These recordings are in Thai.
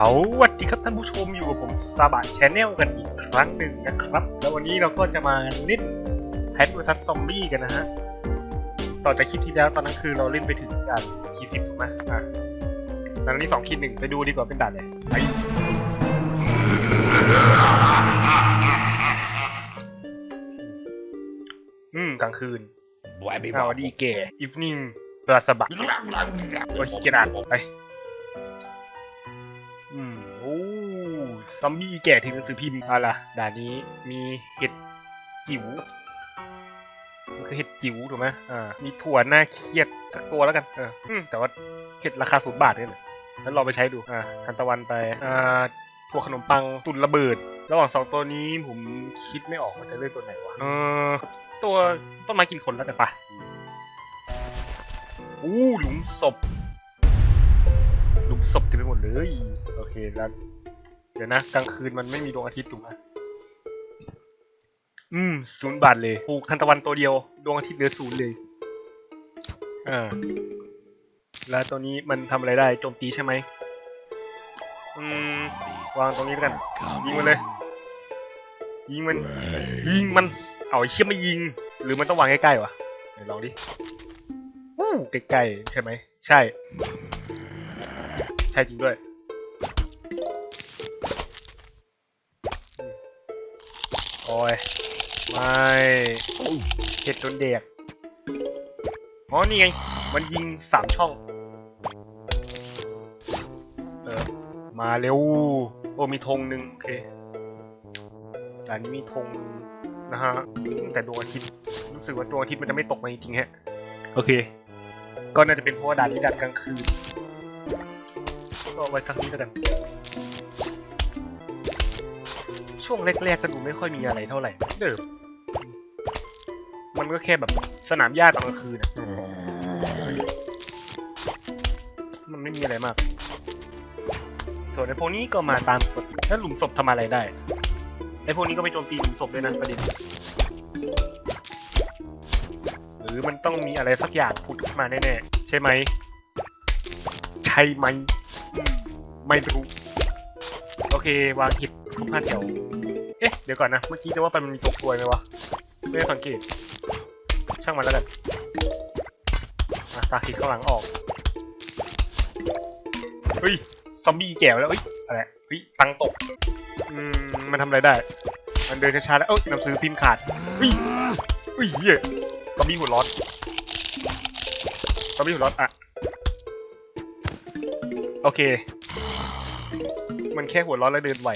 เอาสวัสดีครับท่านผู้ชมอยู่กับผมซาบะชแนลกันอีกครั้งหนึ่งนะครับ แล้ววันนี้เราก็จะมาเล่นแพทเวอร์ซัสซอมบี้กันนะฮะต่อจากคลิปที่แล้วตอนนั้นคือเราเล่นไปถึงด่านขีดสิบถูกไหมอะด่านนี้สองขีดหนึ่งไปดูดีกว่าเป็นด่านอะไรไปอืมกลางคืนสวัสดีเก๋อีฟนิ่งปลาสบักโอ้ยขี้เกียจอ่านไป ซอมบี้แก่ถึงหนังสือพิมพ์เอาล่ะด่านนี้มีเห็ดจิ๋วมันคือเห็ดจิ๋วถูกไหมอ่ามีถั่วหน้าเครียดสักตัวแล้วกันเออแต่ว่าเห็ดราคาศูนย์บาทเนี่ยนะแล้วลองไปใช้ดูอ่าทันตะวันไปอ่าถั่วขนมปังตุนระเบิด ระหว่างสองตัวนี้ผมคิดไม่ออกว่าจะเลือกตัวไหนวะเออตัวต้นไม้กินคนแล้วกันปะอู้หลุมศพ หลุมศพเต็มไปหมดเลย โอเคแล้ว เดี๋ยวนะกลางคืนมันไม่มีดวงอาทิตย์ถูกไหมอืมศูนย์บาทเลยปลูกทันตะวันตัวเดียว ดวงอาทิตย์เหลือศูนย์เลยอ่าแล้วตัวนี้มันทำอะไรได้โจมตีใช่ไหมอืมวางตรงนี้แล้วกัน ยิงมันเลย ยิงมัน ยิงมัน เอาไอ้เชี่ยไม่ยิง หรือมันต้องวางใกล้ๆวะไหนลองดิวู้ใกล้ๆใช่ไหม ใช่ ใช่จริงด้วย อ้ยไม่เห็ดจนเด็กอ๋อนี่ไง มันยิงสามช่อง เออ มาเร็ว โอ้มีธงหนึ่งโอเคด่านนี้มีธงนะฮะแต่ดวงอาทิตย์รู้สึกว่าดวงอาทิตย์มันจะไม่ตกมาจริงๆฮะ โอเค ก็น่าจะเป็นเพราะว่าด่านนี้ด่านกลางคืนก็เอาไว้ทางนี้แล้วกัน ช่วงแรกๆก็ดูไม่ค่อยมีอะไรเท่าไหร่เดิมมันก็แค่แบบสนามหญ้าตอนกลางคืนอะมันไม่มีอะไรมาก ส่วนไอ้พวกนี้ก็มาตามปกติแล้วหลุมศพทำอะไรได้ ไอ้พวกนี้ก็ไปโจมตีหลุมศพด้วยนะประเด็น หรือมันต้องมีอะไรสักอย่างผุดขึ้นมาแน่ๆใช่ไหม ใช่ไหม ไม่รู้ โอเควางหิด ครบห้าแถวเอ๊ะ เดี๋ยวก่อนนะ เมื่อกี้จะว่าไปมันมีตัวกลวยไหมวะ ไม่ได้สังเกต ช่างมันแล้วกันอะตาหิดข้างหลังออก เฮ้ย ซอมบี้แก่แล้วเฮ้ย อะไร เฮ้ย ตังตก อืม มันทำอะไรได้ มันเดินช้าๆแล้ว เอ้ยหนังสือพิมพ์ขาด เฮ้ย เฮ้ยเหี้ยซอมบี้หัวร้อน ซอมบี้หัวร้อนอะโอเค มันแค่หัวร้อนแล้วเดินไหว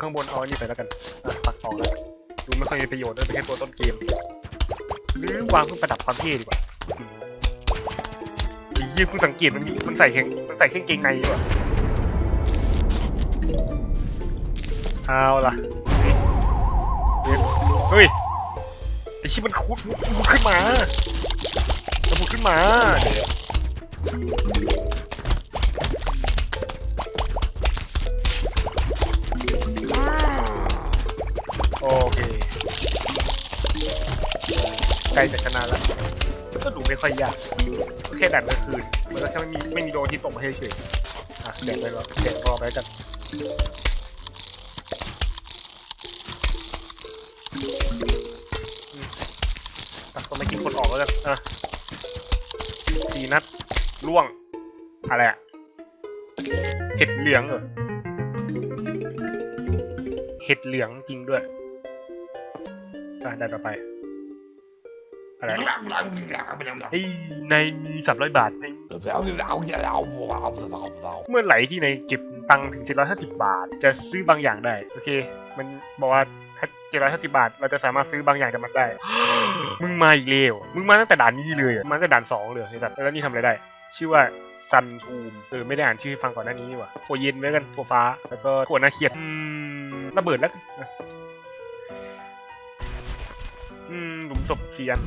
ข้างบนเอาอันนี้ไปแล้วกันอะปักต่อแล้วดูไม่ค่อยมีประโยชน์ด้วยเป็นแค่ตัวต้นเกม หรือวางเพื่อประดับความเท่ดีกว่าไอ้ยี่เพิ่งสังเกตมันมีมันใส่แข่งมันใส่แค่งเกงในด้วยว่ะเอาล่ะเฮ้ยเฮ้ยไอชิมันคุดมุดขึ้นมามันมุดขึ้นมาเดี๋ยว กล้จะชนะแล้วก็ดูไม่ค่อยยากก็แค่ดันกลางคืนมันก็แค่ไม่มีไม่มีโดนที่ตกมาให้เฉยอะแดกไปแล้วแดกรอไปแล้วกันอะต้องไม่กินคนออกแล้วกันอะสี่นัดล่วง อะไรอะเห็ดเหลืองเหรอเห็ดเหลืองจริงด้วยอะได้ต่อไป อะไรไอ้ในมีสามร้อยบาทไหมเมื่อไหร่ที่ในเก็บตังค์ถึงเจ็ดร้อยห้าสิบบาท จะซื้อบางอย่างได้ โอเค มันบอกว่าถ้าเจ็ดร้อยห้าสิบาท เราจะสามารถซื้อบางอย่างจากมันได้ มึงมาอีกแล้วมึงมาตั้งแต่ด่านนี้เลยอะมาตั้งแต่ด่านสองเลยไอ้สัตว์แล้วนี่ทำอะไรได้ ชื่อว่าซันทูมเออไม่ได้อ่านชื่อให้ฟังก่อนหน้านี้นี่หว่าถั่วเย็นไว้กันถั่วฟ้า แล้วก็ถั่วนาเขียดอืมระเบิดแล้วกันอะอืมหลุมศพเซียน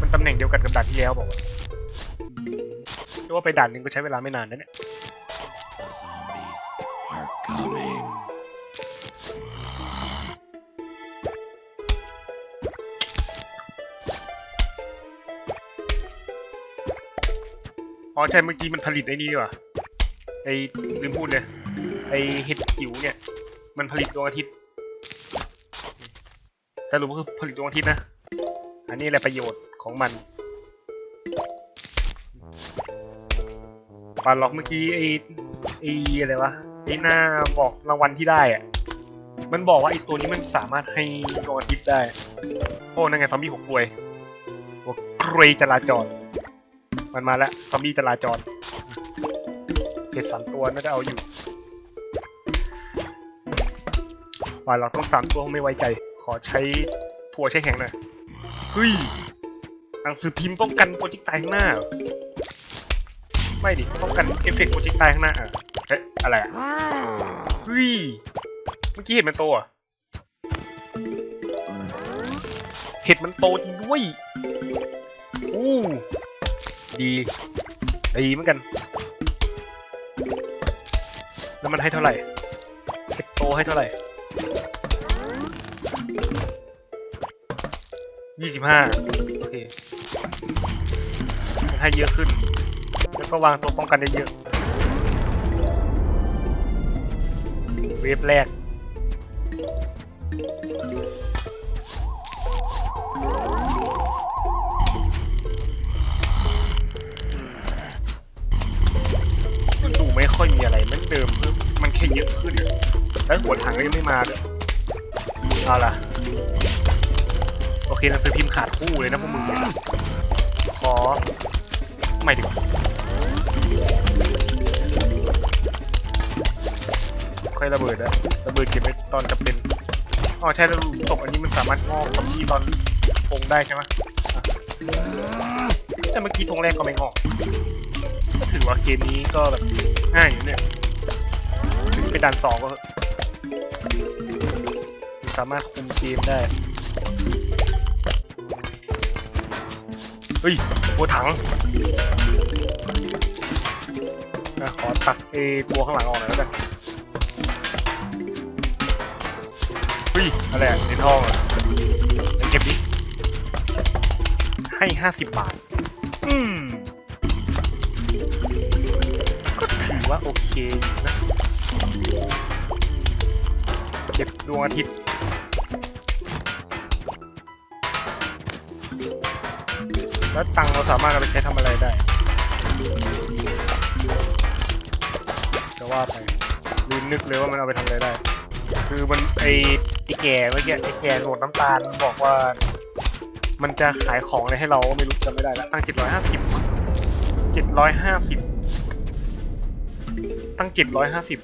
มันตำแหน่งเดียวกันกับด่านที่แล้วบอกว่าวะเรียกว่าไปด่านหนึ่งก็ใช้เวลาไม่นานนะเนี่ย The zombies are coming. อ๋อใช่เมื่อกี้มันผลิตไอ้นี่ดีกว่าไอ้ลืมพูดเลย ไอ้เห็ดจิ๋วเนี่ย มันผลิตดวงอาทิตย์สรุปก็คือผลิตดวงอาทิตย์นะ อันนี้แหละประโยชน์ ของมันปาล็อกเมื่อกี้ไอ้ไอ้อะไรวะไอ้หน้าบอกรางวัลที่ได้อะมันบอกว่าไอ้ตัวนี้มันสามารถให้ดวงอาทิตย์ได้ โอ้นั่นไงซอมบี้หกรวยหัวกรวยจราจร มันมาแล้วซอมบี้จราจรเพชรสามตัวน่าจะเอาอยู่ว่าเราต้องสามตัวไม่ไว้ใจ ขอใช้ถั่วใช้แข็งหน่อยเฮ้ย หนังสือพิมพ์ป้องกันโปรเจกต์ตายข้างหน้า ไม่ดิป้องกันเอฟเฟกต์โปรเจกต์ตายข้างหน้าอะเอ๊ะอะไรอะเฮ้ยเมื่อกี้เห็นมันโตอะเห็ดมันโตจริงด้วย อู้ดี ดีเหมือนกัน แล้วมันให้เท่าไหร่ เห็ดโตให้เท่าไหร่ยี่สิบห้าโอเค ให้เยอะขึ้น แล้วก็วางตัวป้องกันได้เยอะ เวฟแรก มันดูไม่ค่อยมีอะไรเหมันเดิมเพิ่มมันแค่เยอะขึ้น แล้วหัวถังก็ยังไม่มาด้วยเอาล่ะโอเคหนังสือพิมพ์ขาดคู่เลยนะพวกมึงขอ ไม่ถึงค่อยระเบิดอะระเบิดเก็บไว้ตอนจำเป็นอ๋อใช่แล้วศพอันนี้มันสามารถงอกกับที่ตอนทงได้ใช่ไหมแต่เมื่อกี้ทงแรกก็ไม่งอกก็ถือว่าเกมนี้ก็แบบง่ายอยู่เนี่ยถึงเป็นด่านสองก็สามารถคุมเกมได้ เฮ้ยหัวถังอะขอตัดเอตัวข้างหลังออกหน่อยแล้วกันเฮ้ยอะไรอะในทองอะเดี๋ยวเก็บดิ ให้ห้าสิบบาท อืม ก็ถือว่าโอเคนะ เก็บดวงอาทิตย์ แล้วตังเราสามารถเอาไปใช้ทำอะไรได้จะว่าไปลืมนึกเลยว่ามันเอาไปทำอะไรได้ คือมันไอไอแก่เมื่อกี้ไอแก่โหนดน้ำตาลบอกว่า มันจะขายของอะไรให้เราก็ไม่รู้จำไม่ได้แล้วตั้งเจ็ดร้อยห้าสิบเจ็ดร้อยห้าสิบตั้งเจ็ดร้อยห้าสิบ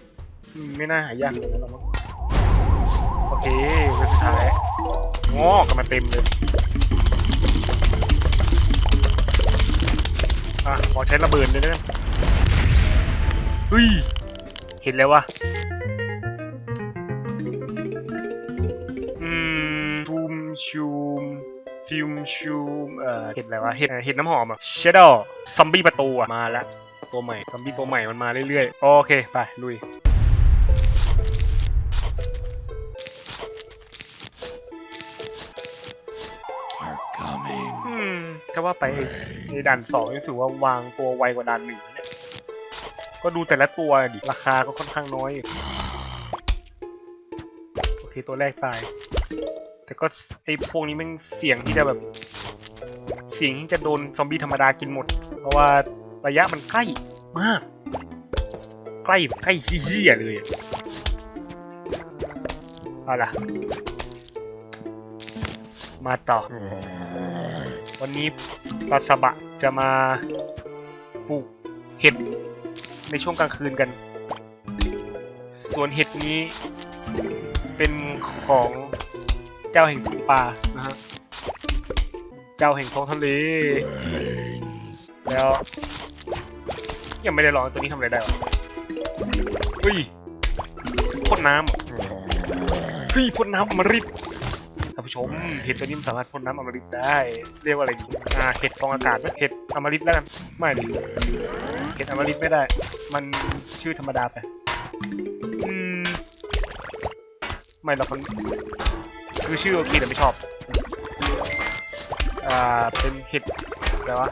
ไม่น่าหายากเลยนะเราโอเคเว็บสุดท้ายงอกกันมาเต็มเลย อะขอใช้ระเบิดเลยนะเฮ้ย เห็นแล้ววะอืมฟูมชูมฟิวมชูมเอ่อเห็นอะไรวะ เห็นเห็นน้ำหอมอะเชดดอซอมบี้ประตูอะ มาแล้ว ตัวใหม่ ซอมบี้ตัวใหม่มันมาเรื่อยๆ โอเค ไป ลุย มจะว่าไปในด่านสองรู้สึกว่าวางตัวไวกว่าด่านหนึ่งเนี่ยก็ดูแต่ละตัวดิราคาก็ค่อนข้างน้อยโอเคตัวแรกตาย แต่ก็ไอพวกนี้มันเสี่ยงที่จะแบบ เสี่ยงที่จะโดนซอมบี้ธรรมดากินหมด เพราะว่าระยะมันใกล้มาก ใกล้ใกล้เฮี้ยๆเลยอะเอาล่ะ มาต่อ วันนี้ปลาสบะจะมาปลูกเห็ดในช่วงกลางคืนกัน ส่วนเห็ดนี้เป็นของเจ้าแห่งป่านะฮะ เจ้าแห่งท้องทะเล Rains. แล้วยังไม่ได้ลองตัวนี้ทำอะไรได้วะเฮ้ยพ่นน้ำเฮ้ยพ่นน้ำมฤตท่าน ผู้ชม เห็ดตัวนี้มัสามารถพ่นน้ำอมฤตได้ เรียกว่าอะไรดีอ่าเห็ดฟองอากาศเห็ดอมฤตแล้วกันไม่ดิเห็ดอมฤตไม่ได้ มันชื่อธรรมดาไปอืมไม่เรากนคือชื่อโอเคแต่ไม่ชอบ อ่าเป็นเห็ดอะไรวะ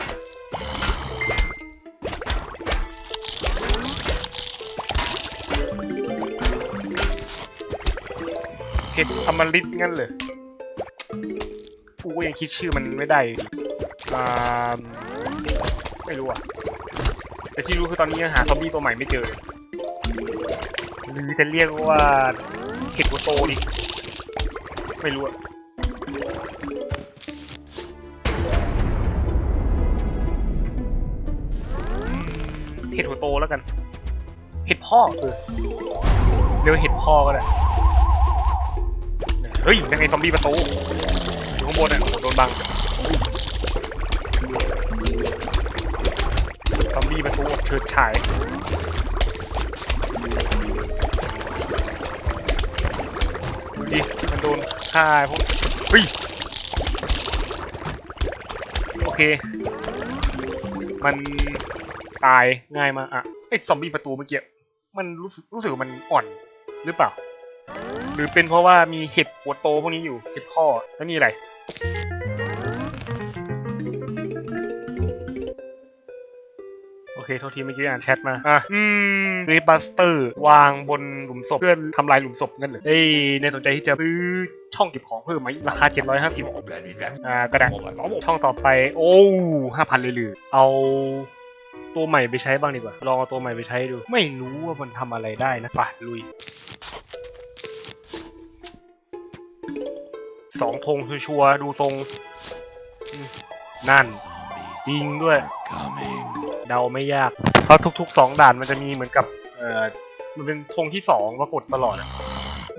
เห็ดอมฤตงั้นเลย กูก็ยังคิดชื่อมันไม่ได้อ่าไม่รู้อะ แต่ที่รู้คือตอนนี้ยังหาซอมบี้ตัวใหม่ไม่เจอ หรือจะเรียกว่าเห็ดหัวโตดิ ไม่รู้อะเห็ดหัวโตแล้วกัน เห็ดพ่อเออเรียกว่าเห็ดพ่อก็ได้ เฮ้ยยังไงซอมบี้ประตูางบนอะโอ้โดนบังซอมบี้ประตูเฉิดฉายดูดิมันโดนฆ่าพวกเฮ้ยโอเค มันตายง่ายมากอะไอ้ซอมบี้ประตูเมื่อกี้มันรู้สึกรู้สึกว่ามันอ่อนหรือเปล่า หรือเป็นเพราะว่ามีเห็ดหัวโตพวกนี้อยู่เห็ดพ่อแล้วนี่อะไร เคโทษทีเมื่อกี้อ่านแชทมาอะอืมเรบัสเตอร์วางบนหลุมศพเพื่อทำลายหลุมศพนั่นเหรอเอ้ยในสนใจที่จะซื้อช่องเก็บของเพิ่มไหมราคา 750อ่าก็ได้ช่องต่อไป โอ้ห้าพันเลยหรือเอาตัวใหม่ไปใช้บ้างดีกว่าลองเอาตัวใหม่ไปใช้ดู ไม่รู้ว่ามันทำอะไรได้นะป่ะลุยสองธงชัวร์ๆดูทรงอืมนั่นจริงด้วย Coming. เดาไม่ยาก เพราะทุกๆสองด่านมันจะมีเหมือนกับเอ่อมันเป็นธงที่สองปรากฏตลอดอะ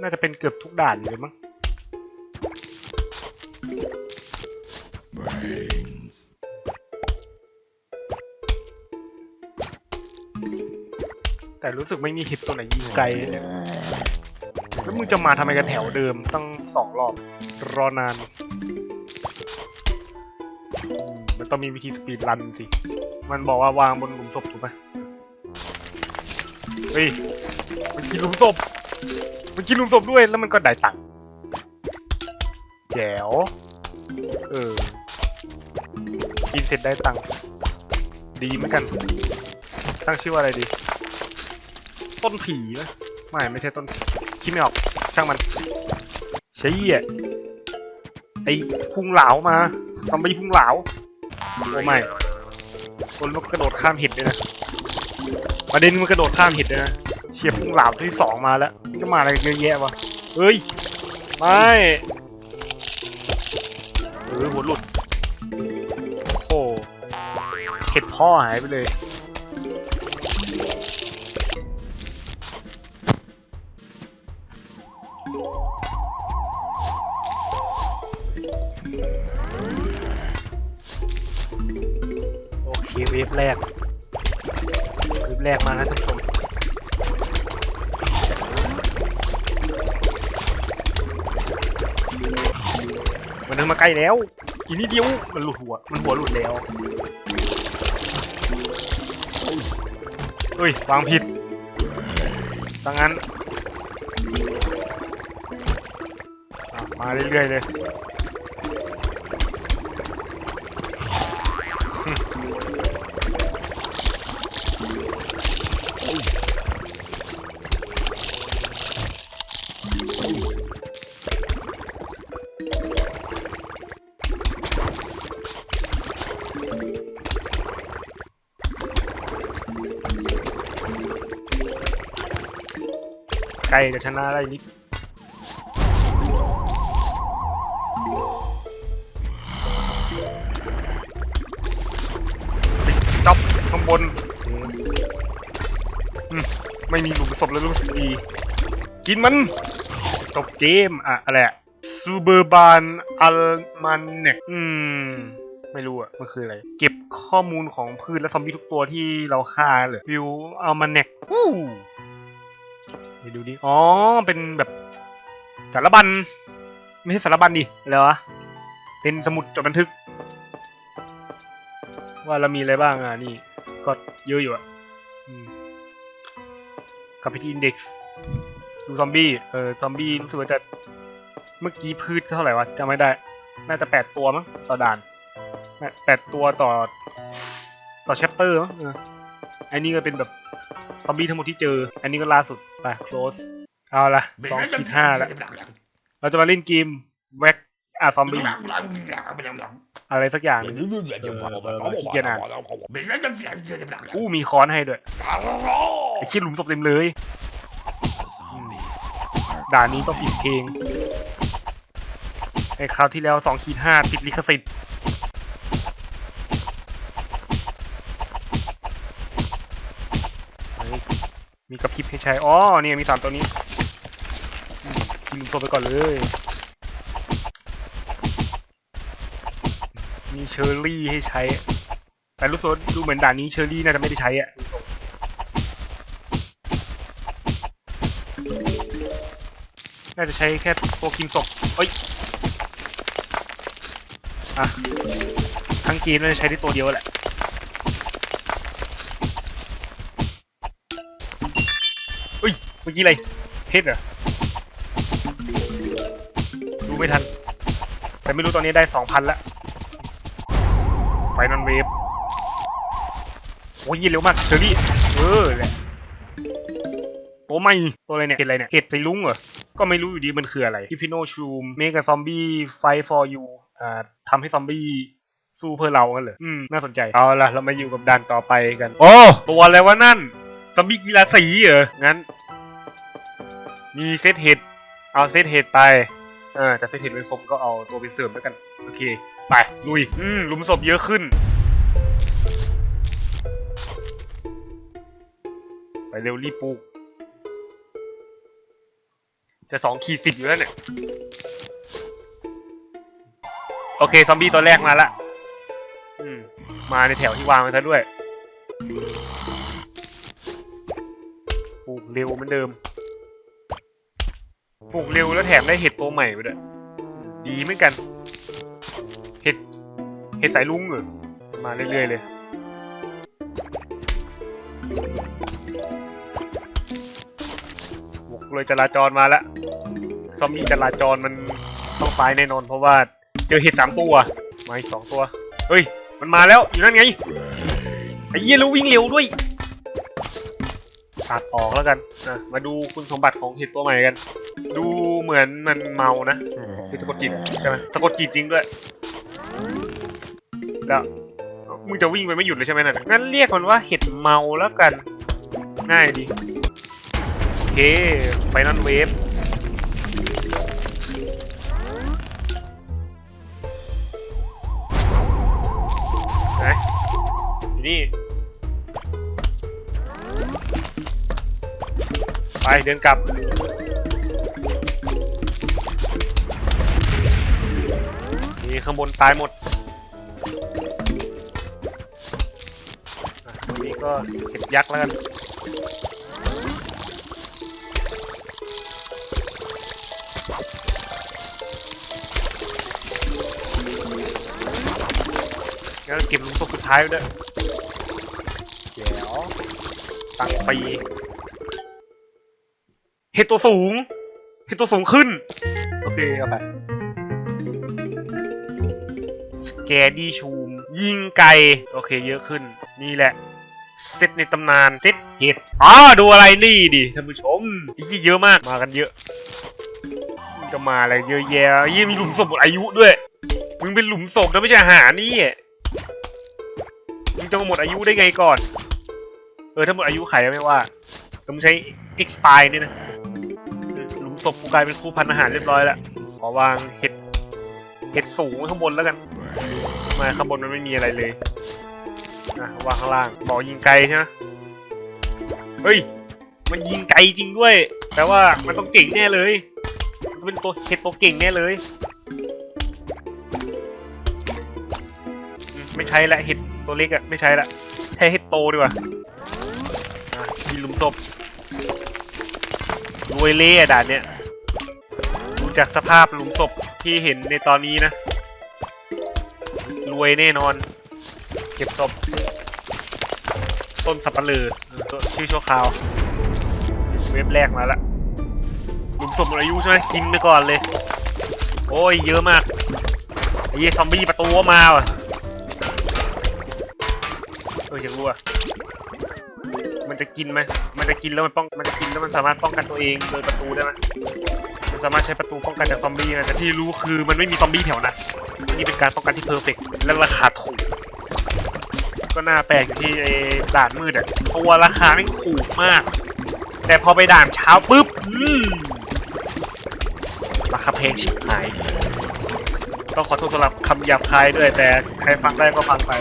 น่าจะเป็นเกือบทุกด่านเลยมั้ง Brains. แต่รู้สึกไม่มีหิตตัวไหนยิงไกลเลยแล้วมึงจะมาทำไมกันแถวเดิมตั้งสองรอบ รอนานมมันต้องมีวิธีสปีดรันสิ มันบอกว่าวางบนหลุมศพถูกไหมเฮ้ย มันกินหลุมศพ มันกินหลุมศพด้วย แล้วมันก็ได้ตังค์แจ๋ว เออ กินเสร็จได้ตังค์ ดีเหมือนกัน ตั้งชื่อว่าอะไรดี ต้นผีไหมไม่ ไม่ใช่ต้น คิดไม่ออก ช่างมันเชี่ยไอ้พุงเหลามาซอมบี้พุงเหลาโอ้ไม่ คนมันกระโดดข้ามเห็ดด้วยนะประเด็นมันกระโดดข้ามเห็ดด้วยนะเชียบพุ่งหลาที่สองมาแล้วจะมาอะไรเยอะแยะวะเฮ้ยไม่เออหัวหลุดโอ้เห็ดพ่อหายไปเลย มันมาใกล้แล้ว อีกนิดเดียว มันหลุดหัว มันหัวหลุดแล้ว เฮ้ย วางผิดดังนั้น มาเรื่อยๆเลย ล้จะชนะได้นิดจ็อบข้างบนไม่มีหลุมศพแล้วรู้สึกดี กินมันจบเกมอะอะไรอะซูเบอร์บานอัลมันเนกอืม ไม่รู้อะมันคืออะไร เก็บข้อมูลของพืชและซอมบี้ทุกตัวที่เราฆ่าเลยวิวอัลมันเนกวู้ ไปดูดิ อ๋อ เป็นแบบสารบัญ ไม่ใช่สารบัญดิอะไรวะ เป็นสมุดจดบันทึก ว่าเรามีอะไรบ้างอะนี่ ก็เยอะอยู่อะอืมกลับไปที่อินเด็กซ์ดูซอมบี้ เออ ซอมบี้รู้สึกว่าจะเมื่อกี้พืชเท่าไหร่วะจำไม่ได้ น่าจะแปดตัวมั้งต่อด่านแปดตัวต่อ ต่อแชปเตอร์มั้งเอันนี้ก็เป็นแบบซอมบี้ทั้งหมดที่เจอ อันนี้ก็ล่าสุด ไป close เอาละสองขีดห้าและเราจะมาเล่นเกมแว็กอาซอมบี้อะไรสักอย่างหนึ่งอู้มีค้อนให้ด้วยไอชิ้นหลุมศพเต็มเลย ด่านนี้ต้องปิดเพลงไอคราวที่แล้วสองขีดห้าติดลิขสิทธิ์เฮ้ย มีกระพริบให้ใช้ อ๋อ เนี่ยมีสามตัวนี้กินหลุมศพไปก่อนเลย มีเชอร์รี่ให้ใช้ แต่รู้สึกว่าดูเหมือนด่านนี้เชอร์รี่น่าจะไม่ได้ใช้อะน่าจะใช้แค่ตัวกินศพเอ้ย อะ ทั้งเกมน่าจะใช้ได้ตัวเดียวแหละ มื่อกี้อะไรเพชรเหรอดูไม่ทัน แต่ไม่รู้ตอนนี้ได้สองพันละไฟนอลเวฟโอ้ยยิงเร็วมากเชอรี่เออแหละตัวใหม่ตัวอะไรเนี่ยเห็ดอะไรเนี่ยเห็ดไซลุงเหรอ ก็ไม่รู้อยู่ดีมันคืออะไรพิพิโนชูมเมก a ซอมบี้ไฟ for you อ่าทำให้ซอมบี้สู้เพื่อเรากันเลยอืม น่าสนใจ เอาล่ะ เรามาอยู่กับด่านต่อไปกัน โอ้ ตัวอะไรวะนั่น ซอมบี้กีฬาสีเหรอ งั้น มีเซตเห็ดเอาเซตเห็ดไปเออแต่เซตเห็ดไม่ครบก็เอาตัวเป็นเสริมแล้วกัน โอเค ไปลุยอืมหลุมศพเยอะขึ้น ไปเร็วรีบปลูก จะสองขีดสิบอยู่แล้วเนี่ย โอเค ซอมบี้ตัวแรกมาละอืมมาในแถวที่วางไว้ซะด้วยปลูกเร็วเหมือนเดิม ปลูกเร็วแล้วแถมได้เห็ดตัวใหม่ไปด้วยดีเหมือนกัน เห็ด เห็ดสายลุงเหรอมาเรื่อยๆเลย บุกเลยจราจรมาแล้ว ซอมบี้จราจรมันต้องตายแน่นอนเพราะว่าเจอเห็ดสามตัว มาอีกสองตัว เฮ้ย มันมาแล้วอยู่นั่นไง ไอ้เหี้ยแล้ววิ่งเร็วด้วย ตัดออกแล้วกันนะมาดูคุณสมบัติของเห็ดตัวใหม่กัน ดูเหมือนมันเมานะคือสะกดจิตใช่ไหมสะกดจิตจริงด้วยแล้วมึงจะวิ่งไปไม่หยุดเลยใช่ไหมนั่นงั้นเรียกมันว่าเห็ดเมาแล้วกัน ง่ายดี โอเคไฟนอลเวฟไหนนี่ ไปเดินกลับ นี่ข้างบนตายหมดอะตรงนี้ก็เห็ดยักษ์แล้วกันงั้นเก็บลุมศพสุดท้ายไว้ด้วยเดี๋ยวตั้งปี เห็ดตัวสูง เห็ดตัวสูงขึ้น โอเคเอาไปสแกดี้ชูม ยิงไกล โอเคเยอะขึ้น นี่แหละเซตในตำนานเซตเห็ดอ๋อดูอะไรนี่ดิท่านผู้ชมอีกเยอะมากมากันเยอะจะมาอะไรเยอะแยะยี่มีหลุมศพหมดอายุด้วย มึงเป็นหลุมศพนะไม่ใช่อาหานี่มึงจะมาหมดอายุได้ไงก่อน เออถ้าหมดอายุไขไม่ว่าต่มึงใช้ expire นี่นะ ศพกูกลายเป็นครูพันอาหารเรียบร้อยแล้วขอวางเห็ดเห็ดสูงข้างบนแล้วกันทำไมาข้างบนมันไม่มีอะไรเลยอะวางข้างล่างบอกยิงไกลใช่ไหมเฮ้ย มันยิงไกลจริงด้วย แปลว่ามันต้องเก่งแน่เลย มันเป็นตัวเห็ดตัวเก่งแน่เลย ไม่ใช่ละเห็ดตัวเล็กอะไม่ใช่ละใช้เห็ดโตดีกว่าอะมีลุมศพรวยเล่อด่านเนี้ย จากสภาพหลุมศพที่เห็นในตอนนี้นะ รวยแน่นอน เก็บศพต้นสับปะลือชื่อชั่วคราว เว็บแรกมาละหลุมศพหมดอายุใช่ไหมกินไปก่อนเลย โอ้ยเยอะมากไอ้เยซอมบี้ประตูมาว่ะเอออยากรู้อะมันมันจะกินไหมมันจะกินแล้วมันป้อง มันจะกินแล้วมันสามารถป้องกันตัวเองโดยประตูได้ไหม สามารถใช้ประตูป้องกันจากซอมบี้นะแต่ที่รู้คือมันไม่มีซอมบี้แถวนั้นนี่เป็นการป้องกันที่เพอร์เฟกต์และราคาถูกก็น่าแปลกอยู่ที่ไอ้ด่านมืดอะตัวราคาไม่ถูกมาก แต่พอไปด่านเช้าปุ๊บอืมราคาแพงชิบหายต้องขอโทษสำหรับคำหยาบคายด้วย แต่ใครฟังได้ก็ฟังไป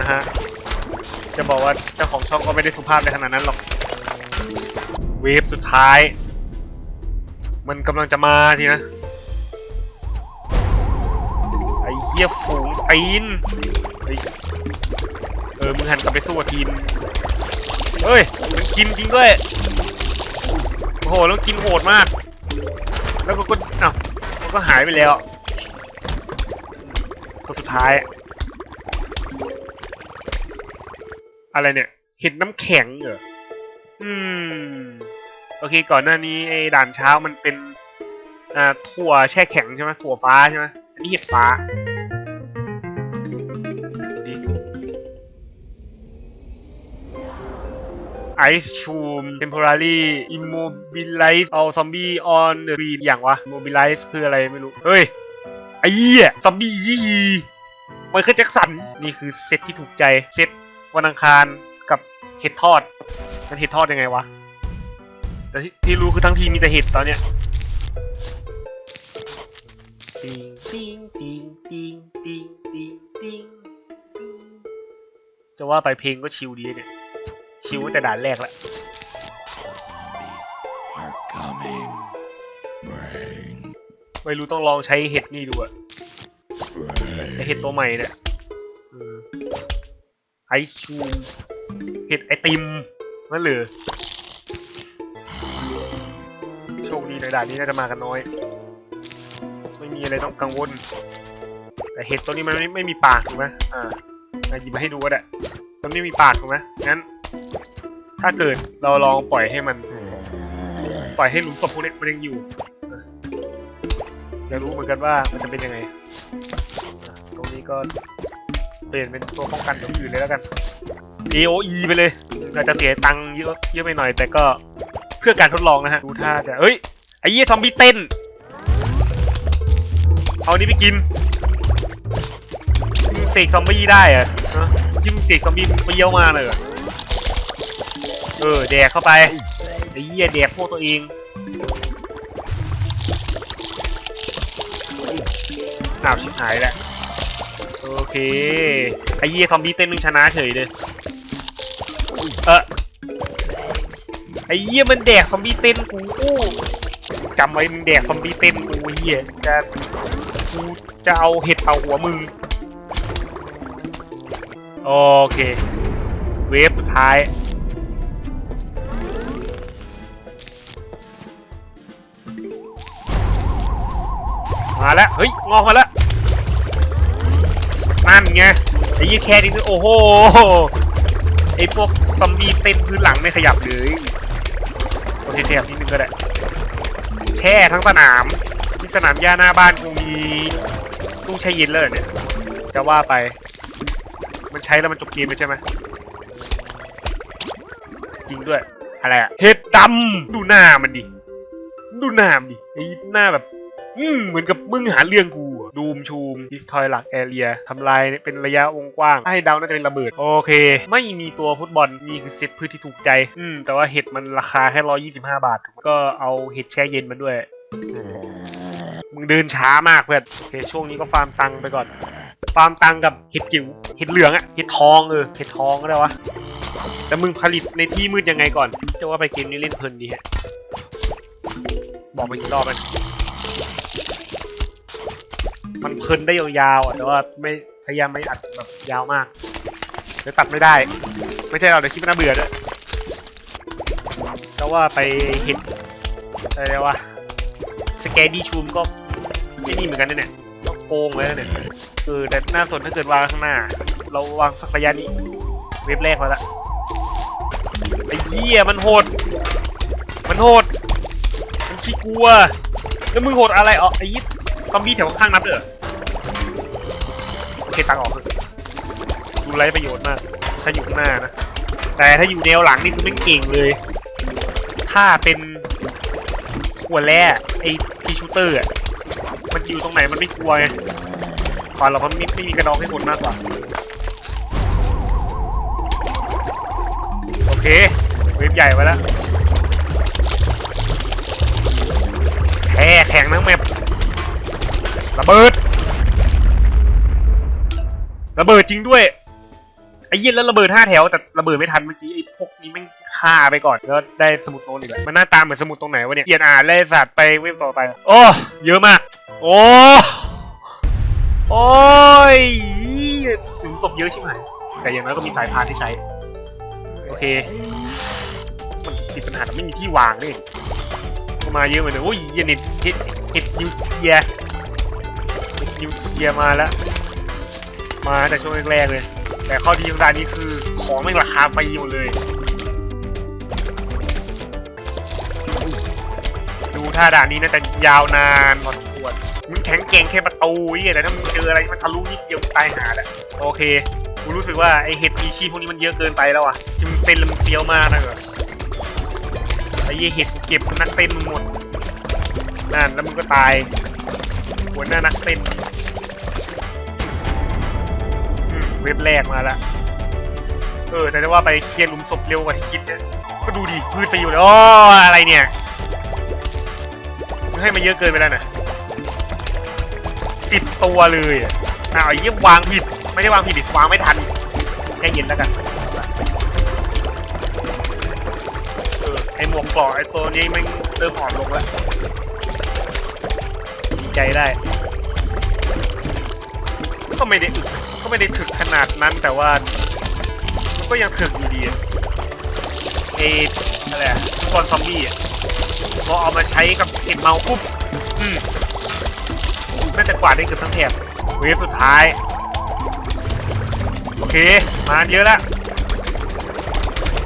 นะฮะจะบอกว่าเจ้าของช่องก็ไม่ได้สุภาพในขนาดนั้นหรอกเวฟสุดท้าย มันกำลังจะมาทีนะ ไอ้เหี้ยฝูงตีนเฮ้เออมึงหันกลับไปสู้กับทีมเฮ้ยมันกินจริงด้วยโอ้โหแล้วกินโหดมาก แล้วก็ก็อ้าวมันก็หายไปแล้วตัวสุดท้าย อะไรเนี่ยเห็ดน้ำแข็งเหรออืม อเคก่อนหน้านี้ไอ้ด่านเช้ามันเป็นอ่าถั่วแช่แข็งใช่ไหมถั่วฟ้าใช่ไหมอันนี้เห็ดฟ้าดี Ice Shroom Temporary Immobilize all zombie on the screen อย่างวะ Immobilize คืออะไรไม่รู้ เฮ้ย ไอ้เหี้ยซอมบี้ยี่หีไมเคิลแจ็คสัน นี่คือเซตที่ถูกใจ เซตวันอังคารกับเห็ดทอด มันเห็ดทอดยังไงวะ แต่ที่ที่รู้คือทั้งทีมมีแต่เห็ดตอนเนี้ยติงติงติงติงติงติงติงจะว่าไปเพลงก็ชิวดีเนี่ย ชิวแต่ด่านแรกละไม่รู้ต้องลองใช้เห็ดนี่ดูอะเห็ดตัวใหม่เนี่ยไอชูเห็ดไอติมนั่นเลย โชคดีในด่านนี้น่าจะมากันน้อย ไม่มีอะไรต้องกังวล แต่เห็ดตัวนี้มันไม่ไม่มีปากถูกไหมอ่าหยิบมาให้ดูก็ได้มันไม่มีปากถูกไหมงั้น ถ้าเกิดเราลองปล่อยให้มัน ปล่อยให้หลุมศพพวกนี้มันยังอยู่อะอยากรู้เหมือนกันว่ามันจะเป็นยังไง ตรงนี้ก็เปลี่ยนเป็นตัวป้องกันตัวอื่นเลยแล้วกัน AOE ไปเลยอาจจะเสียตังค์เยอะเยอะไปหน่อย แต่ก็ พื่อการทดลองนะฮะ ดูท่าจะเอ้ย ไอ้เหี้ยซอมบี้เต้น เอานี้ไปกินมึงเสกซอมบี้ได้เหรอะฮะที่มึงเสกซอมบี้เปรี้ยวมาเลยเอเออ แดกเข้าไป ไอ้เหี้ยแดกพวกตัวเองอ้าวชิบหายแล้วโอเค ไอ้เหี้ยซอมบี้เต้นมึงชนะเฉยเลย เออ ไอ้เหี้ยมันแดกซอมบี้เต้นกูจำไว้มึงแดกซอมบี้เต้นกูเหี้ยจะกูจะเอาเห็ดเป่าหัวมึงโอเค เวฟสุดท้ายมาแล้ว เฮ้ย งอกมาแล้ว นั่นไง ไอ้ยี่แค่นี้โอ้โห ไอ้พวกซอมบี้เต้นพื้นหลังไม่ขยับเลย เคขยับนิดนึงก็ได้ แช่ทั้งสนามที่สนามหญ้าหน้าบ้านกูมีตู้แช่เย็นเลยเหรอเนี่ยจะว่าไป มันใช้แล้วมันจบเกมไปใช่ไหมจริงด้วย อะไรอะเห็ดดำดูหน้ามันดิ ดูหน้ามันดิไอ้หน้าแบบ อืมเหมือนกับมึงหาเรื่องกู อะดูมชูมดิสทอยหลักแอเรียทำลายเป็นระยะวงกว้าง ให้เดาน่าจะเป็นระเบิด โอเค ไม่มีตัวฟุตบอลนี่คือเซตพืชที่ถูกใจ อืม แต่ว่าเห็ดมันราคาแค่ร้อยี่สิบห้าบาท ก็เอาเห็ดแช่เย็นมาด้วย มึงเดินช้ามากเพื่อน โอเค ช่วงนี้ก็ฟาร์มตังค์ไปก่อน ฟาร์มตังค์กับเห็ดจิ๋ว เห็ดเหลืองอะเห็ดทองเออ เห็ดทองก็ได้วะ แต่มึงผลิตในที่มืดยังไงก่อนจะว่าไปเกมนี้เล่นเพลินดีฮะ บอกไปกี่รอบแล้ว มันเพลินได้ยาวๆอะแต่ว่าไม่พยายามไม่อัดแบบยาวมากเดี๋ยวตัดไม่ได้ ไม่ใช่เราเดี๋ยวคลิปมันน่าเบื่อด้วยแต่ว่าไปเห็นอะไรวะสแกดี้ชูมก็ไม่นี่เหมือนกันเนี่ยต้องโกงเลยเนี่ยเออแต่น่าสนถ้าเกิดวางข้างหน้า เราวางสักระยะนี้เว็บแรกมาละไอ้เหี้ยมันโหด มันโหด มันขี้กลัว แล้วมึงโหดอะไรอ๋อไอ้ยิปซอมบี้แถวข้างนับเด้อโอ เคตังออกเถอะดูไรประโยชน์มาก ถ้าอยู่ข้างหน้านะ แต่ถ้าอยู่แนวหลังนี่คือไม่เก่งเลย ถ้าเป็นหัวแร่ไอพีชูเตอร์อะ มันอยู่ตรงไหนมันไม่กลัวไงตอนเรามันไม่ไม่มีกระดองให้คนมากกว่า โอเค เว็บใหญ่มาแล้วแพ้แข็งทั้งแมประเบิด ระเบิดจริงด้วยไอ้เหี้ย็นแล้วระเบิดห้าแถวแต่ระเบิดไม่ทันเมื่อกี้ไอ้พวกนี้แม่งฆ่าไปก่อนแล้วได้สมุดโน้นอีกแล้วมันหน้าตาเหมือนสมุดตรงไหนวะเนี่ยเกียนอ่านเลยสัตว์ไปเว็บต่อไป โอ้เยอะมาก โอ้โอ้ยถึงศพเยอะใช่ไหมแต่อย่างน้อยก็มีสายพานที่ใช้ โอเค มันติดปัญหาแต่ไม่มีที่วางนี่ก็มาเยอะเหมือนเดิมโอ้ยเยเน็ตเห็ดเห็ดนิวเคลียร์เห็ดนิวเคลียร์มาแล้ว มาแต่ช่วงแรกๆเลย แต่ข้อดีของด่านนี้คือของไม่ราคาฟรีหมดเลย ดูท่าด่านนี้น่าจะยาวนานพอสมควรมึงแข็งเก่งแค่ประตูไอ้แต่ถ้ามึงเจออะไรมันทะลุนิดเดียวตายหาแหละโอเคกูรู้สึกว่าไอเห็ดมีชีพพวกนี้มันเยอะเกินไปแล้วอะที่มึงเต้นแล้วมึงเฟี้ยวมากนะเหรอไอเหี้ยเห็ดเก็บนักเต้นมึงหมดนั่นแล้วมึงก็ตายหัวหน้านักเต้น เว็บแรกมาแล้วเออ แต่ว่าไปเคลียร์หลุมศพเร็วกว่าที่คิดเนี่ยก็ดูดิพืชไปอยู่เลยโอ้อะไรเนี่ยมึงให้มาเยอะเกินไปแล้วนะสิบตัวเลยอะอ้าวไอ้เยี่ยวางผิด ไม่ได้วางผิดดิวางไม่ทันแช่เย็นแล้วกันเออไอหมวกเกราะไอตัวนี้มันเริ่มอ่อนลงแล้วดีใจได้ก็ไม่ได้อึ ก็ไม่ได้ถึกขนาดนั้นแต่ว่า มันก็ยังถึกอยู่ดีอะเออะไรก้อนซอมบี้อะพอเอามาใช้กับเห็ดเมาปุ๊บอืมน่าจะกวาดได้เกือบทั้งแถบเวฟสุดท้าย โอเค มาเยอะแล้ว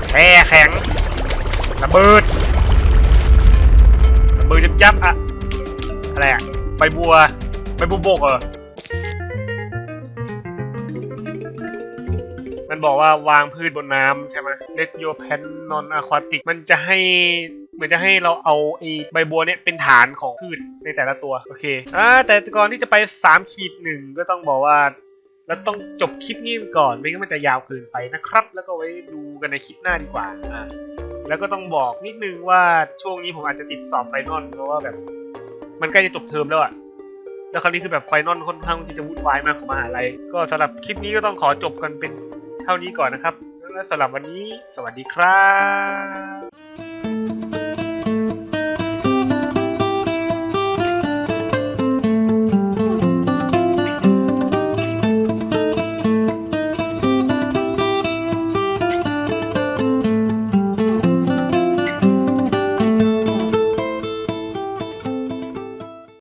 แพ้แข็งระเบิดระเบิดยับยับๆอะอะไรอะใบบัวใบบัวบกเหรอ มันบอกว่าวางพืชบนน้ำใช่ไหมเลดโยแพนนอนอะควาติกมันจะให้เหมือนจะให้เราเอาไอ้ใบบัวเนี่ยเป็นฐานของพืชในแต่ละตัว โอเคอ่าแต่ก่อนที่จะไป3ขีดหนึ่งก็ต้องบอกว่าเราต้องจบคลิปนี้ก่อนไม่งั้นมันจะยาวเกินไปนะครับ แล้วก็ไว้ดูกันในคลิปหน้าดีกว่าอ่าแล้วก็ต้องบอกนิดนึงว่าช่วงนี้ผมอาจจะติดสอบไฟนอลเพราะว่าแบบ มันใกล้จะจบเทอมแล้วอะแล้วคราวนี้คือแบบไฟนอลค่อนข้างที่จะวุ่นวายมากของมหาลัยก็สำหรับคลิปนี้ก็ต้องขอจบกันเป็น เท่านี้ก่อนนะครับและสำหรับวันนี้ สวัสดีครับ